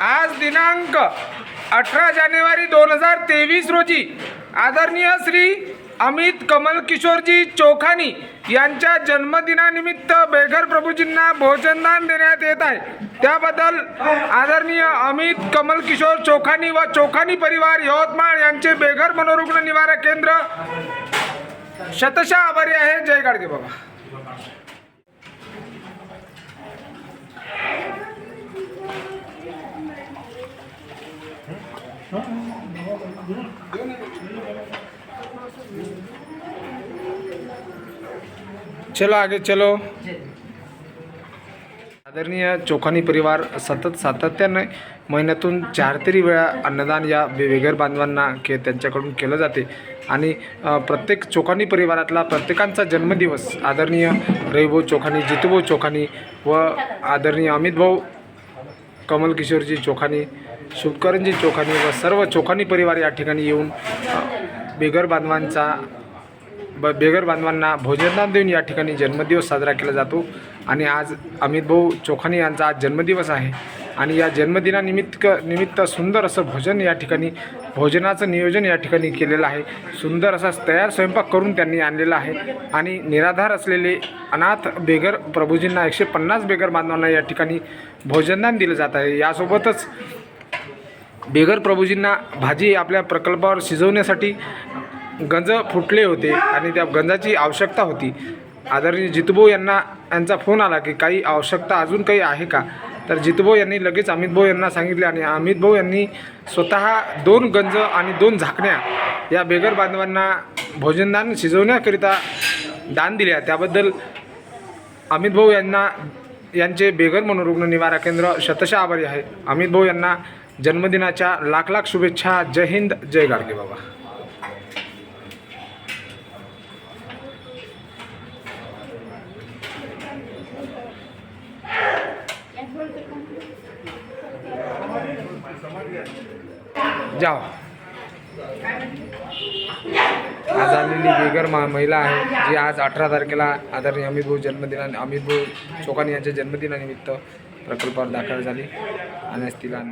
आज दिनांक अठरा जानेवारी दोन हजार तेवीस रोजी आदरणीय श्री अमित कमल किशोरजी चोखानी यांच्या जन्मदिनानिमित्त बेघर प्रभूजींना भोजनदान देण्यात येत आहे. त्याबद्दल आदरणीय अमित कमल किशोर चोखानी व चोखानी परिवार यवतमाळ यांचे बेघर मनोरुग्ण निवारक केंद्र शतशः आभारी आहे. जय गाडगे बाबा. चलो आगे चलो। आदरणीय चोखानी परिवार सतत सातत्याने महिन्यातून चार तरी वेळा अन्नदान या बेघर बांधवांना के त्यांच्याकडून केलं जाते. आणि प्रत्येक चोखानी परिवारातला प्रत्येकांचा जन्मदिवस आदरणीय रविभाऊ चोखानी जितूभाऊ चोखानी व आदरणीय अमित भाऊ कमल किशोरजी चोखानी शुभकरणजी चोखानी व सर्व चोखानी परिवार या ठिकाणी येऊन बेगर बेघर बांधवांचा ब बेघर बांधवांना भोजनदान देऊन या ठिकाणी जन्मदिवस साजरा केला जातो. आणि आज अमित भाऊ चोखानी यांचा आज जन्मदिवस आहे. आणि या जन्मदिनानिमित्त निमित्त सुंदर असं भोजन या ठिकाणी भोजनाचं नियोजन या ठिकाणी केलेलं आहे. सुंदर असा तयार स्वयंपाक करून त्यांनी आणलेला आहे. आणि निराधार असलेले अनाथ बेघर प्रभूजींना एकशे पन्नास बेघर बांधवांना या ठिकाणी भोजनदान दिलं जात आहे. यासोबतच बेघर प्रभूजींना भाजी आपल्या प्रकल्पावर शिजवण्यासाठी गंज फुटले होते आणि त्या गंजाची आवश्यकता होती. आदरणीय जितूभाऊ यांना यांचा फोन आला की काही आवश्यकता अजून काही आहे का? तर जितूभाऊ यांनी लगेच अमित भाऊ यांना सांगितले आणि अमित भाऊ यांनी स्वतः दोन गंज आणि दोन झाकण्या या बेघर बांधवांना भोजनदान शिजवण्याकरिता दान दिल्या. त्याबद्दल अमित भाऊ यांना यांचे बेघर मनोरुग्ण निवारा केंद्र शतशः आभारी आहे. अमित भाऊ यांना जन्मदिनाच्या लाख लाख शुभेच्छा. जय हिंद जय गाडगे बाबा. जाओ. आज आलेली बेगर मा महिला आहे जी आज अठरा तारखेला आदरणीय अमित भाऊ जन्मदिना अमित भाऊ चोकानी यांच्या जन्मदिनानिमित्त प्रकल्पावर दाखल झाली. आणि तिला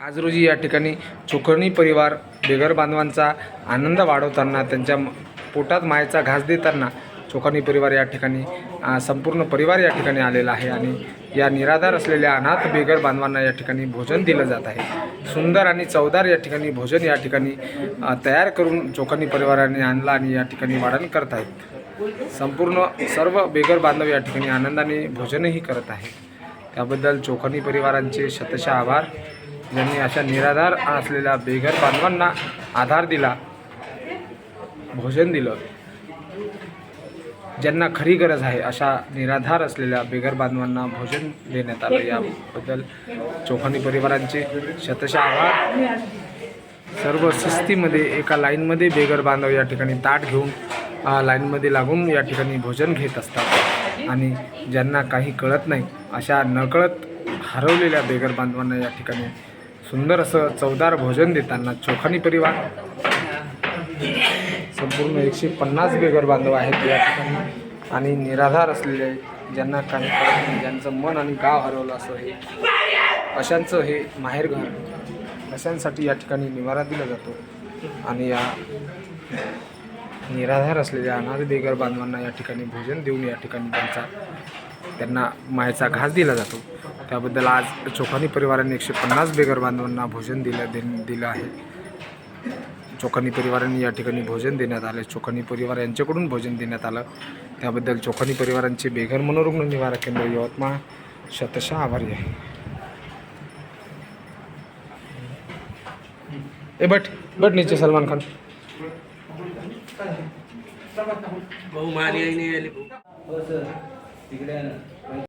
आज रोजी या ठिकाणी चोखणी परिवार बेघर बांधवांचा आनंद वाढवताना त्यांच्या पोटात मायेचा घास देताना चोखानी परिवार या ठिकाणी संपूर्ण परिवार या ठिकाणी आलेला आहे आणि या निराधार असलेल्या अनाथ बेघर बांधवांना या ठिकाणी भोजन दिलं जात आहे. सुंदर आणि चवदार या ठिकाणी भोजन या ठिकाणी तयार करून चोखणी परिवाराने आणला आणि या ठिकाणी वाढण करत आहेत. संपूर्ण सर्व बेघर बांधव या ठिकाणी आनंदाने भोजनही करत आहेत. त्याबद्दल चोखणी परिवारांचे शतशः आभार. ज्यांनी अशा निराधार असलेल्या बेघर बांधवांना आधार दिला भोजन दिलं ज्यांना खरी गरज आहे अशा निराधार असलेल्या बेघर बांधवांना भोजन देण्यात आलं. याबद्दल चौखानी परिवारांचे शतशः आभार. सर्व शिस्तीमध्ये एका लाईनमध्ये बेघर बांधव या ठिकाणी ताट घेऊन लाईनमध्ये लागून या ठिकाणी भोजन घेत असतात. आणि ज्यांना काही कळत नाही अशा नकळत हरवलेल्या बेघर बांधवांना या ठिकाणी सुंदर असं चवदार भोजन देताना चोखानी परिवार. संपूर्ण एकशे पन्नास बेघर बांधव आहेत या ठिकाणी. आणि निराधार असलेले ज्यांना काही कळत नाही ज्यांचं मन आणि गाव हरवलं असं हे. अशांचं हे माहेरघर अशांसाठी या ठिकाणी निवारा दिला जातो. आणि या निराधार असलेल्या अनाथ बेघर बांधवांना या ठिकाणी भोजन देऊन या ठिकाणी त्यांचा त्यांना मायेचा घास दिला जातो. त्याबद्दल आज चोखानी परिवाराने एकशे पन्नास बेघर बांधवांना भोजन दिलं दे दिलं आहे. चोखानी परिवारांनी या ठिकाणी भोजन देण्यात आले. चोखानी परिवार यांच्याकडून भोजन देण्यात आलं. त्याबद्दल चोखानी परिवारांचे बेघर मनोरुग्ण निवारा केंद्र यवतमाळ. शतशः आभारी आहे. ए बट बट नीचे सलमान खान. भाऊ नाही आली भाऊ.